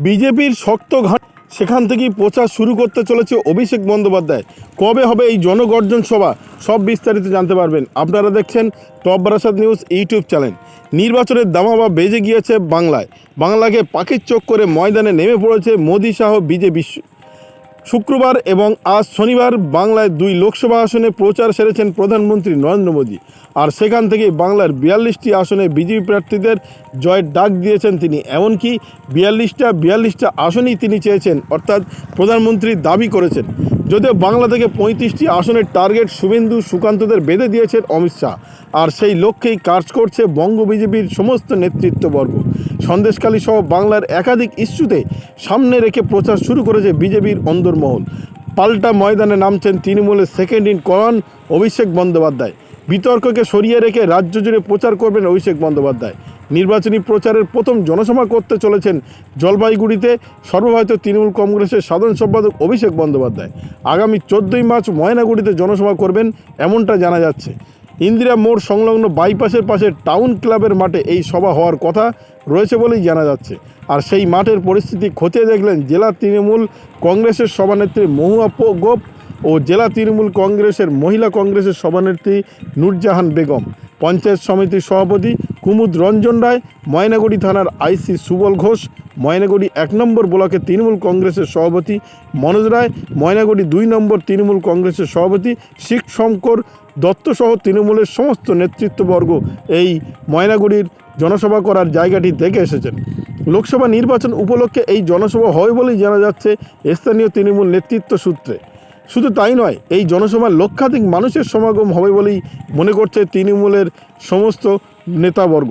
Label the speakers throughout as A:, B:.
A: বিজেপির শক্ত ঘাট, সেখান থেকেই প্রচার শুরু করতে চলেছে অভিষেক বন্দ্যোপাধ্যায়। কবে হবে এই জনগর্জন সভা? সব বিস্তারিত জানতে পারবেন। আপনারা দেখছেন top Barasat news YouTube channel. নির্বাচনের দামাবা বেজে গিয়েছে বাংলায়। বাংলাকে পাখির চোখ করে ময়দানে নেমে পড়েছে মোদী শাহ বিজেপি শুক্রবার এবং আজ শনিবার বাংলায় দুই লোকসভা আসনে প্রচার সেরেছেন প্রধানমন্ত্রী নরেন্দ্র মোদী। আর সেখান থেকে বাংলার বিয়াল্লিশটি আসনে বিজেপি প্রার্থীদের জয়ের ডাক দিয়েছেন তিনি। এমনকি বিয়াল্লিশটা বিয়াল্লিশটা আসনই তিনি চেয়েছেন, অর্থাৎ প্রধানমন্ত্রী দাবি করেছেন। যদিও বাংলা থেকে পঁয়ত্রিশটি আসনের টার্গেট শুভেন্দু সুকান্তদের বেঁধে দিয়েছেন অমিত শাহ। আর সেই লক্ষ্যেই কাজ করছে বঙ্গ বিজেপির সমস্ত নেতৃত্ববর্গ। সন্দেশখালী সহ বাংলার একাধিক ইস্যুতে সামনে রেখে প্রচার শুরু করেছে বিজেপির অন্দরমহল পাল্টা ময়দানে নামছেন তৃণমূলের সেকেন্ড ইন করন অভিষেক বন্দ্যোপাধ্যায়। বিতর্ককে সরিয়ে রেখে রাজ্য জুড়ে প্রচার করবেন অভিষেক বন্দ্যোপাধ্যায়। নির্বাচনী প্রচারের প্রথম জনসভা করতে চলেছেন জলপাইগুড়িতে সর্বভারতীয় তৃণমূল কংগ্রেসের সাধারণ সম্পাদক অভিষেক বন্দ্যোপাধ্যায়। আগামী চোদ্দোই মার্চ ময়নাগুড়িতে জনসভা করবেন, এমনটা জানা যাচ্ছে। ইন্দিরা মোড় সংলগ্ন বাইপাসের পাশে টাউন ক্লাবের মাঠে এই সভা হওয়ার কথা রয়েছে বলেই জানা যাচ্ছে। আর সেই মাঠের পরিস্থিতি খতিয়ে দেখলেন জেলা তৃণমূল কংগ্রেসের সভানেত্রী মহুয়া গোপ ও জেলা তৃণমূল কংগ্রেসের মহিলা কংগ্রেসের সভানেত্রী নুরজাহান বেগম। পঞ্চায়েত সমিতির সভাপতি কুমুদ রঞ্জন রায়, ময়নাগুড়ি থানার আইসি সুবল ঘোষ ময়নাগুড়ি এক নম্বর ব্লকে তৃণমূল কংগ্রেসের সভাপতি মনোজ রায়, ময়নাগুড়ি দুই নম্বর তৃণমূল কংগ্রেসের সভাপতি শিখ শঙ্কর দত্তসহ তৃণমূলের সমস্ত নেতৃত্ববর্গ এই ময়নাগুড়ির জনসভা করার জায়গাটি দেখে এসেছেন। লোকসভা নির্বাচন উপলক্ষে এই জনসভা হয় বলেই জানা যাচ্ছে স্থানীয় তৃণমূল নেতৃত্ব সূত্রে। শুধু তাই নয়, এই জনসভায় লক্ষাধিক মানুষের সমাগম হবে বলেই মনে করছে তৃণমূলের সমস্ত নেতাবর্গ।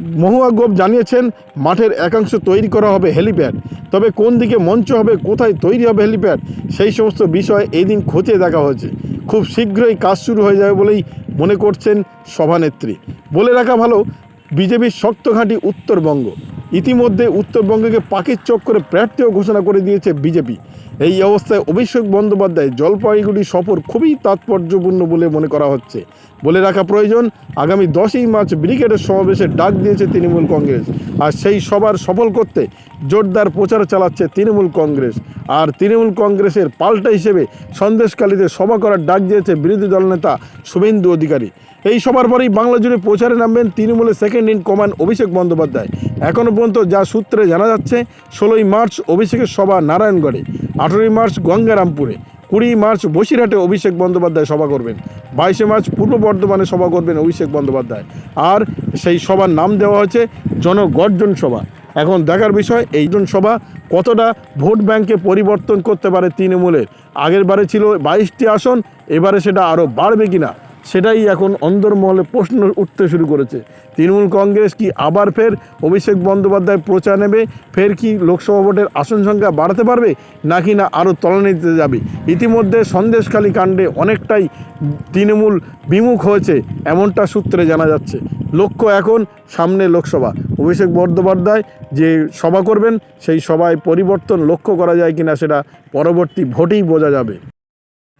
A: মহুয়া গোপ জানিয়েছেন, মাঠের একাংশ তৈরি করা হবে হেলিপ্যাড। তবে কোন দিকে মঞ্চ হবে, কোথায় তৈরি হবে হেলিপ্যাড, সেই সমস্ত বিষয় এই দিন খতিয়ে দেখা হয়েছে। খুব শীঘ্রই কাজ শুরু হয়ে যাবে বলেই মনে করছেন সভানেত্রী। বলে রাখা ভালো, বিজেপির শক্ত ঘাঁটি উত্তরবঙ্গ। ইতিমধ্যে উত্তরবঙ্গকে পাখির চোখ করে প্রার্থীও ঘোষণা করে দিয়েছে বিজেপি। এই অবস্থায় অভিষেক বন্দ্যোপাধ্যায় জলপাইগুড়ি সফর খুবই তাৎপর্যপূর্ণ বলে মনে করা হচ্ছে। বলে রাখা প্রয়োজন, আগামী দশই মার্চ ব্রিগেডের সমাবেশে ডাক দিয়েছে তৃণমূল কংগ্রেস। আর সেই সবার সফল করতে জোরদার প্রচার চালাচ্ছে তৃণমূল কংগ্রেস। আর তৃণমূল কংগ্রেসের পাল্টা হিসেবে সন্দেশকালীতে সভা করার ডাক দিয়েছে বিরোধী দলনেতা শুভেন্দু অধিকারী। এই সবার পরেই বাংলা জুড়ে প্রচারে নামবেন তৃণমূলের second in command Abhishek Bandyopadhyay. এখনও পর্যন্ত যা সূত্রে জানা যাচ্ছে, ষোলোই মার্চ অভিষেকের সভা নারায়ণগড়ে, আঠেরোই মার্চ গঙ্গারামপুরে কুড়ি মার্চ বসিরহাটে অভিষেক বন্দ্যোপাধ্যায় সভা করবেন, বাইশে মার্চ পূর্ব বর্ধমানে সভা করবেন অভিষেক বন্দ্যোপাধ্যায়। আর সেই সভার নাম দেওয়া হয়েছে জনগর্জন সভা। এখন দেখার বিষয়, এই জন সভা কতটা ভোট ব্যাংকে পরিবর্তন করতে পারে তৃণমূলের? আগের বারে ছিল বাইশটি আসন, এবারে সেটা আরও বাড়বে কিনা? সেটাই এখন অন্দরমহলে প্রশ্ন উঠতে শুরু করেছে। তৃণমূল কংগ্রেস কি আবার ফের অভিষেক বন্দ্যোপাধ্যায় প্রচার নেবে? ফের কি লোকসভা ভোটের আসন সংখ্যা বাড়াতে পারবে? নাকি না আরও তলানিতে যাবে? ইতিমধ্যে সন্দেশখালী কাণ্ডে অনেকটাই তৃণমূল বিমুখ হয়েছে, এমনটা সূত্রে জানা যাচ্ছে। লক্ষ্য এখন সামনে লোকসভা। অভিষেক বন্দ্যোপাধ্যায় যে সভা করবেন, সেই সভায় পরিবর্তন লক্ষ্য করা যায় কিনা সেটা পরবর্তী ভোটেই বোঝা যাবে।